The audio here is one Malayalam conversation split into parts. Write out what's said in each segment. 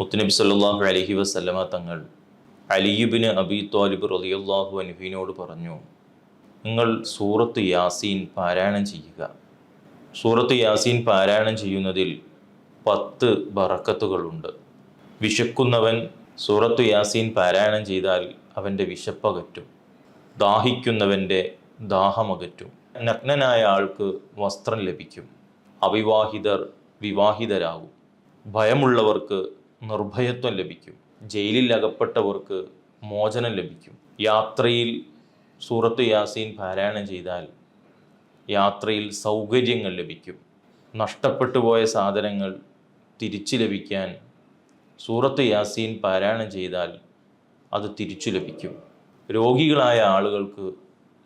മുത്തുനബി സല്ലാഹു അലഹി വസ്ലമ തങ്ങൾ അലിയുബിന് അബി ത്വാലിബ് റളിയല്ലാഹു അൻഹുവിനോട് പറഞ്ഞു നിങ്ങൾ സൂറത്ത് യാസീൻ പാരായണം ചെയ്യുക. സൂറത്ത് യാസീൻ പാരായണം ചെയ്യുന്നതിൽ പത്ത് ബറക്കത്തുകളുണ്ട്. വിശക്കുന്നവൻ സൂറത്ത് യാസീൻ പാരായണം ചെയ്താൽ അവന്റെ വിശപ്പകറ്റും. ദാഹിക്കുന്നവന്റെ ദാഹമകറ്റും. നഗ്നനായ ആൾക്ക് വസ്ത്രം ലഭിക്കും. അവിവാഹിതർ വിവാഹിതരാകും. ഭയമുള്ളവർക്ക് നിർഭയത്വം ലഭിക്കും. ജയിലിൽ അകപ്പെട്ടവർക്ക് മോചനം ലഭിക്കും. യാത്രയിൽ സൂറത്ത് യാസീൻ പാരായണം ചെയ്താൽ യാത്രയിൽ സൗകര്യങ്ങൾ ലഭിക്കും. നഷ്ടപ്പെട്ടു പോയ സാധനങ്ങൾ തിരിച്ചു ലഭിക്കാൻ സൂറത്ത് യാസീൻ പാരായണം ചെയ്താൽ അത് തിരിച്ചു ലഭിക്കും. രോഗികളായ ആളുകൾക്ക്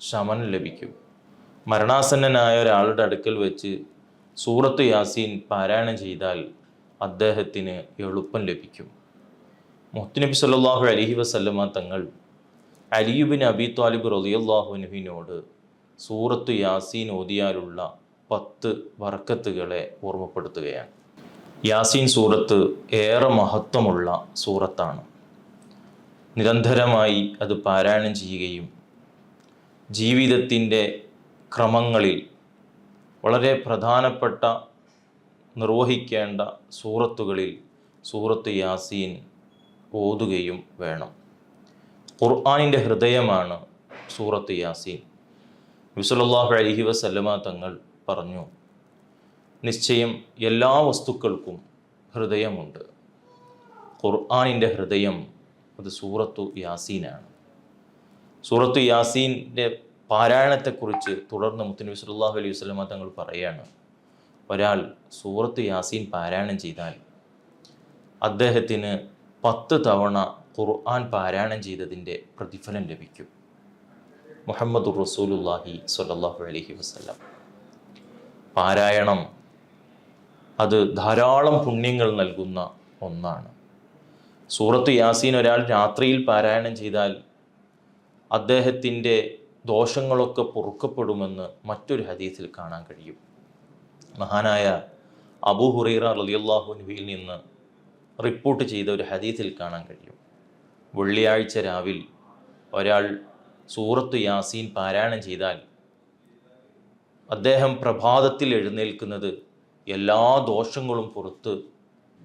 ശമനം ലഭിക്കും. മരണാസന്നനായ ഒരാളുടെ അടുക്കൽ വെച്ച് സൂറത്ത് യാസീൻ പാരായണം ചെയ്താൽ അദ്ദേഹത്തിന് എളുപ്പം ലഭിക്കും. മുഹത്തുനബി സല്ലാഹു അലഹി വസല്ലമ തങ്ങൾ അലിയുബിൻ അബി താലിബ് റളിയല്ലാഹുനുവിനോട് സൂറത്ത് യാസീൻ ഓതിയാലുള്ള പത്ത് വറക്കത്തുകളെ ഓർമ്മപ്പെടുത്തുകയാണ്. യാസീൻ സൂറത്ത് ഏറെ മഹത്വമുള്ള സൂറത്താണ്. നിരന്തരമായി അത് പാരായണം ചെയ്യുകയും ജീവിതത്തിന്റെ ക്രമങ്ങളിൽ വളരെ പ്രധാനപ്പെട്ട നിർവഹിക്കേണ്ട സൂറത്തുകളിൽ സൂറത്ത് യാസീൻ ഓതുകയും വേണം. ഖുർആാനിന്റെ ഹൃദയമാണ് സൂറത്ത് യാസീൻ. വിസലല്ലാഹു അലഹി വസല്ലമ തങ്ങൾ പറഞ്ഞു നിശ്ചയം എല്ലാ വസ്തുക്കൾക്കും ഹൃദയമുണ്ട്. ഖുർആാനിന്റെ ഹൃദയം അത് സൂറത്തു യാസീനാണ്. സൂറത്തു യാസീന്റെ പാരായണത്തെക്കുറിച്ച് തുടർന്ന് മുത്തനബി സല്ലല്ലാഹു അലൈഹി വസ്ലമ തങ്ങൾ പറയാണ് ഒരാൾ സൂറത്ത് യാസീൻ പാരായണം ചെയ്താൽ അദ്ദേഹത്തിന് പത്ത് തവണ ഖുർആൻ പാരായണം ചെയ്തതിന്റെ പ്രതിഫലം ലഭിക്കും. മുഹമ്മദ് റസൂലുല്ലാഹി സ്വല്ലല്ലാഹു അലൈഹി വസല്ലം. പാരായണം അത് ധാരാളം പുണ്യങ്ങൾ നൽകുന്ന ഒന്നാണ്. സൂറത്ത് യാസീൻ ഒരാൾ രാത്രിയിൽ പാരായണം ചെയ്താൽ അദ്ദേഹത്തിന്റെ ദോഷങ്ങളൊക്കെ പൊറുക്കപ്പെടുമെന്ന് മറ്റൊരു ഹദീസിൽ കാണാൻ കഴിയും. മഹാനായ അബൂ ഹുറൈറ നബിയിൽ നിന്ന് റിപ്പോർട്ട് ചെയ്ത ഒരു ഹദീസിൽ കാണാൻ കഴിയും. വെള്ളിയാഴ്ച രാവിൽ ഒരാൾ സൂറത്ത് യാസീൻ പാരായണം ചെയ്താൽ അദ്ദേഹം പ്രഭാതത്തിൽ എഴുന്നേൽക്കുന്നത് എല്ലാ ദോഷങ്ങളും പുറത്ത്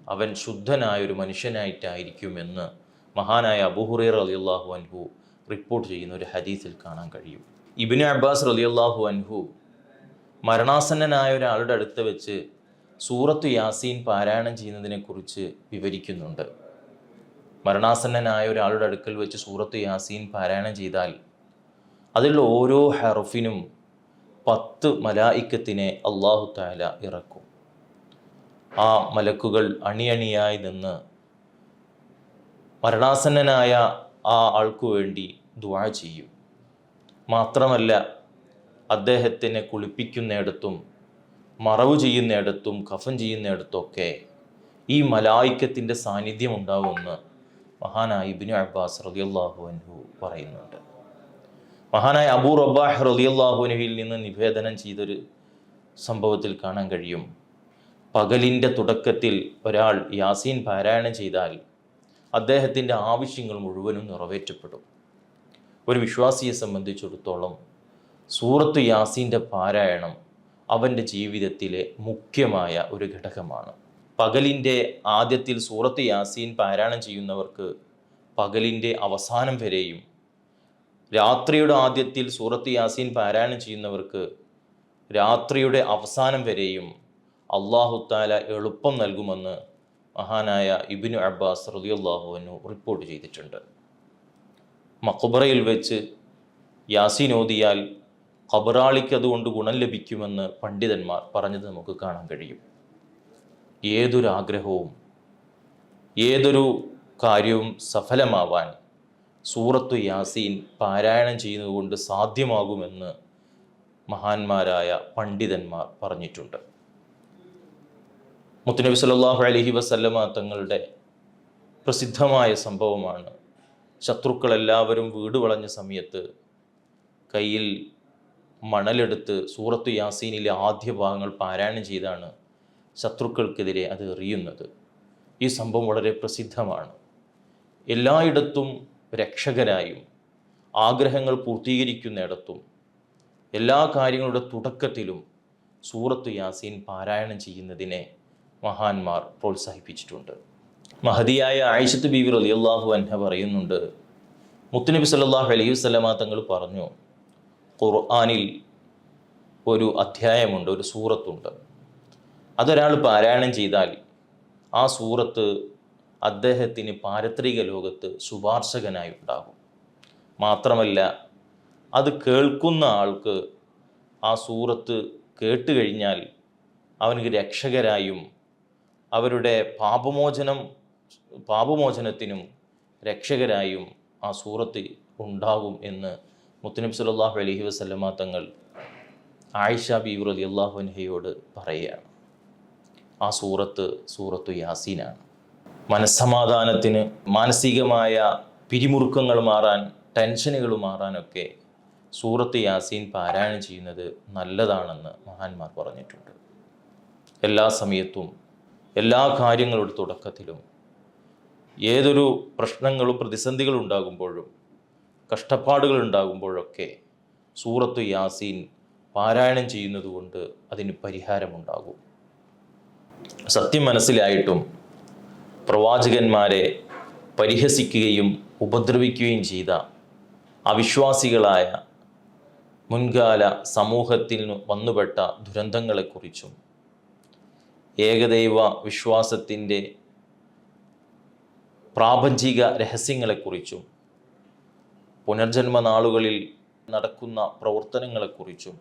അവൻ ശുദ്ധനായ ഒരു മനുഷ്യനായിട്ടായിരിക്കുമെന്ന് മഹാനായ അബുഹുറൈർ റളിയല്ലാഹു അൻഹു റിപ്പോർട്ട് ചെയ്യുന്ന ഒരു ഹദീസിൽ കാണാൻ കഴിയും. ഇബിന് അബ്ബാസ് റളിയല്ലാഹു അൻഹു മരണാസന്നനായ ഒരാളുടെ അടുത്ത് വെച്ച് സൂറത്ത് യാസീൻ പാരായണം ചെയ്യുന്നതിനെക്കുറിച്ച് വിവരിക്കുന്നുണ്ട്. മരണാസന്നനായ ഒരാളുടെ അടുക്കൽ വെച്ച് സൂറത്ത് യാസീൻ പാരായണം ചെയ്താൽ അതിലുള്ള ഓരോ ഹെറഫിനും പത്ത് മലായിക്കത്തിനെ അള്ളാഹു താല ഇറക്കും. ആ മലക്കുകൾ അണിയണിയായി നിന്ന് മരണാസന്നനായ ആ ആൾക്കു വേണ്ടി ദ്വാ ചെയ്യും. മാത്രമല്ല അദ്ദേഹത്തിനെ കുളിപ്പിക്കുന്നിടത്തും മറവ് ചെയ്യുന്നിടത്തും കഫൻ ചെയ്യുന്നിടത്തൊക്കെ ഈ മലായിക്കത്തിന്റെ സാന്നിധ്യം ഉണ്ടാവുമെന്ന് മഹാനായ ഇബിനു അബ്ബാസ് റളിയല്ലാഹു അൻഹു പറയുന്നുണ്ട്. മഹാനായ അബൂ റബ്ബാഹ് റളിയല്ലാഹു അൻഹുവിൽ നിന്ന് നിവേദനം ചെയ്തൊരു സംഭവത്തിൽ കാണാൻ കഴിയും. പകലിന്റെ തുടക്കത്തിൽ ഒരാൾ യാസീൻ പാരായണം ചെയ്താൽ അദ്ദേഹത്തിന്റെ ആവശ്യങ്ങൾ മുഴുവനും നിറവേറ്റപ്പെടും. ഒരു വിശ്വാസിയെ സംബന്ധിച്ചിടത്തോളം സൂറത്ത് യാസീന്റെ പാരായണം അവന്റെ ജീവിതത്തിലെ മുഖ്യമായ ഒരു ഘടകമാണ്. പകലിന്റെ ആദ്യത്തിൽ സൂറത്ത് യാസീൻ പാരായണം ചെയ്യുന്നവർക്ക് പകലിന്റെ അവസാനം വരെയും രാത്രിയുടെ ആദ്യത്തിൽ സൂറത്ത് യാസീൻ പാരായണം ചെയ്യുന്നവർക്ക് രാത്രിയുടെ അവസാനം വരെയും അള്ളാഹുത്താല എളുപ്പം നൽകുമെന്ന് മഹാനായ ഇബിനു അബ്ബാസ് റളിയല്ലാഹുവിനു റിപ്പോർട്ട് ചെയ്തിട്ടുണ്ട്. മക്കുബറയിൽ വെച്ച് യാസീൻ ഓതിയാൽ ഖബറാളിക്ക് അതുകൊണ്ട് ഗുണം ലഭിക്കുമെന്ന് പണ്ഡിതന്മാർ പറഞ്ഞത് നമുക്ക് കാണാൻ കഴിയും. ഏതൊരു ആഗ്രഹവും ഏതൊരു കാര്യവും സഫലമാവാൻ സൂറത്തു യാസീൻ പാരായണം ചെയ്യുന്നതുകൊണ്ട് സാധ്യമാകുമെന്ന് മഹാന്മാരായ പണ്ഡിതന്മാർ പറഞ്ഞിട്ടുണ്ട്. മുത്തുനബി സല്ലാഹു അലഹി വസല്ലമ തങ്ങളുടെ പ്രസിദ്ധമായ സംഭവമാണ് ശത്രുക്കളെല്ലാവരും വീട് വളഞ്ഞ സമയത്ത് കയ്യിൽ മണലെടുത്ത് സൂറത്തു യാസീനിലെ ആദ്യ ഭാഗങ്ങൾ പാരായണം ചെയ്താണ് ശത്രുക്കൾക്കെതിരെ അത് എറിയുന്നത്. ഈ സംഭവം വളരെ പ്രസിദ്ധമാണ്. എല്ലായിടത്തും രക്ഷകനായും ആഗ്രഹങ്ങൾ പൂർത്തീകരിക്കുന്നിടത്തും എല്ലാ കാര്യങ്ങളുടെ തുടക്കത്തിലും സൂറത്ത് യാസീൻ പാരായണം ചെയ്യുന്നതിനെ മഹാന്മാർ പ്രോത്സാഹിപ്പിച്ചിട്ടുണ്ട്. മഹതിയായ ആയിഷത്ത് ബീവി റളിയല്ലാഹു അൻഹ പറയുന്നുണ്ട് മുത്തുനബി സല്ലാഹു അലൈഹി വസല്ലമ തങ്ങൾ പറഞ്ഞു ഖുർആനിൽ ഒരു അധ്യായമുണ്ട് ഒരു സൂറത്തുണ്ട്. അതൊരാൾ പാരായണം ചെയ്താൽ ആ സൂറത്ത് അദ്ദേഹത്തിന് പാരത്രിക ലോകത്ത് ശുപാർശകനായി ഉണ്ടാകും. മാത്രമല്ല അത് കേൾക്കുന്ന ആൾക്ക് ആ സൂറത്ത് കേട്ട് കഴിഞ്ഞാൽ അവനക്ക് രക്ഷകരായും അവരുടെ പാപമോചനം പാപമോചനത്തിനും രക്ഷകരായും ആ സൂറത്ത് ഉണ്ടാകും എന്ന് മുത്തനബി സല്ലല്ലാഹു അലഹി വസ്ലമ തങ്ങൾ ആയിഷ ബീവി റളിയല്ലാഹു അൻഹയോട് പറയുകയാണ്. ആ സൂറത്ത് സൂറത്തു യാസീനാണ്. മനസ്സമാധാനത്തിന് മാനസികമായ പിരിമുറുക്കങ്ങൾ മാറാൻ ടെൻഷനുകൾ മാറാനൊക്കെ സൂറത്ത് യാസീൻ പാരായണം ചെയ്യുന്നത് നല്ലതാണെന്ന് മഹാന്മാർ പറഞ്ഞിട്ടുണ്ട്. എല്ലാ സമയത്തും എല്ലാ കാര്യങ്ങളുടെ തുടക്കത്തിലും ഏതൊരു പ്രശ്നങ്ങളും പ്രതിസന്ധികളും ഉണ്ടാകുമ്പോഴും കഷ്ടപ്പാടുകൾ ഉണ്ടാകുമ്പോഴൊക്കെ സൂറത്ത് യാസീൻ പാരായണം ചെയ്യുന്നതുകൊണ്ട് അതിന് പരിഹാരമുണ്ടാകും. സത്യം മനസ്സിലായിട്ടും പ്രവാചകന്മാരെ പരിഹസിക്കുകയും ഉപദ്രവിക്കുകയും ചെയ്ത അവിശ്വാസികളായ മുൻകാല സമൂഹത്തിൽ വന്നുപെട്ട ദുരന്തങ്ങളെക്കുറിച്ചും ഏകദൈവ വിശ്വാസത്തിന്റെ പ്രാപഞ്ചിക രഹസ്യങ്ങളെക്കുറിച്ചും പുനർജന്മ നാളുകളിൽ നടക്കുന്ന പ്രവർത്തനങ്ങളെക്കുറിച്ചും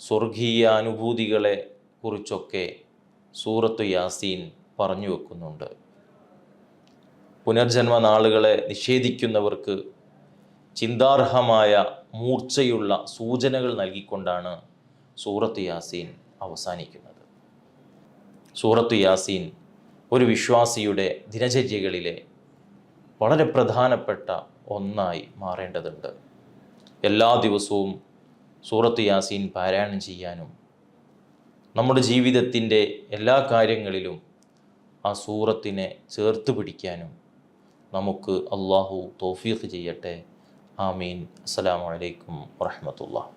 സ്വർഗീയ അനുഭൂതികളെ കുറിച്ചൊക്കെ സൂറത്ത് യാസീൻ പറഞ്ഞു വെക്കുന്നുണ്ട്. പുനർജന്മ നാളുകളെ നിഷേധിക്കുന്നവർക്ക് ചിന്താർഹമായ മൂർച്ചയുള്ള സൂചനകൾ നൽകിക്കൊണ്ടാണ് സൂറത്ത് യാസീൻ അവസാനിക്കുന്നത്. സൂറത്ത് യാസീൻ ഒരു വിശ്വാസിയുടെ ദിനചര്യകളിലെ വളരെ പ്രധാനപ്പെട്ട ഒന്നായി മാറേണ്ടതുണ്ട്. എല്ലാ ദിവസവും സൂറത്ത് യാസീൻ പാരായണം ചെയ്യാനും നമ്മുടെ ജീവിതത്തിന്റെ എല്ലാ കാര്യങ്ങളിലും ആ സൂറത്തിനെ ചേർത്ത് പിടിക്കാനും നമുക്ക് അള്ളാഹു തൗഫീഖ് ചെയ്യട്ടെ. ആമീൻ. അസ്സലാമു അലൈക്കും വറഹ്മത്തുള്ളാഹി.